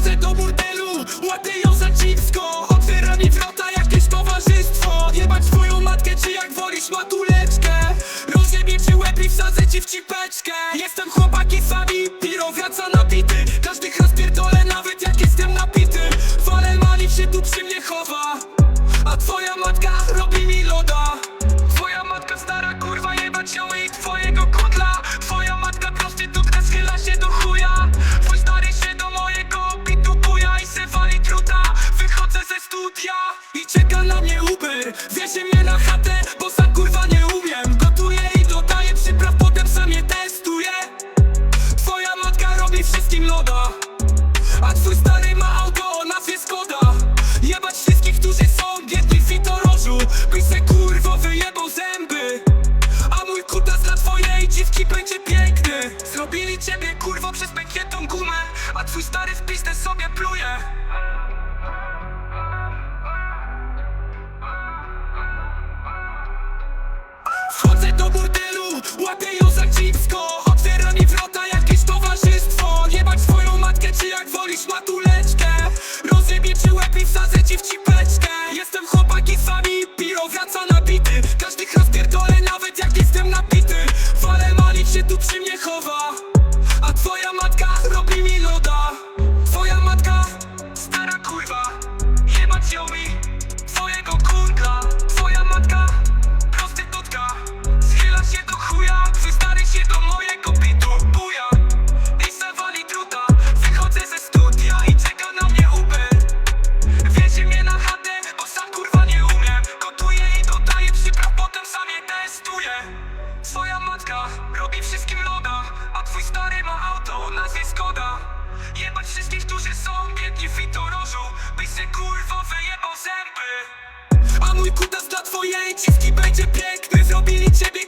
Wchodzę do burdelu, łapię ją za dziwsko Otwiera mi wrota jakieś towarzystwo. Jebać twoją matkę, czy jak wolisz matuleczkę. Rozjebie ci łeb i wsadzę ci w cipeczkę. Jestem chłopaki sami, piro wraca nabity Każdych rozpierdolę nawet jak jestem napity. Falę mali się tu przy mnie chowa loda. A twój stary ma auto o nazwie Skoda Jebać wszystkich, którzy są biedni w fitorożu Byś se kurwo wyjebał zęby. A mój kutas dla twojej dziwki będzie piękny. Zrobili ciebie kurwo przez pękniętą gumę. A twój stary w pistę sobie pluje. Wchodzę do burdelu, łapię ją za dziwsko się tu przy mnie chowa A twoja matka wszystkich, którzy są biedni w fitorożu Byś se kurwo wyjebał zęby. A mój kutas dla twojej dziwki będzie piękny. Zrobili ciebie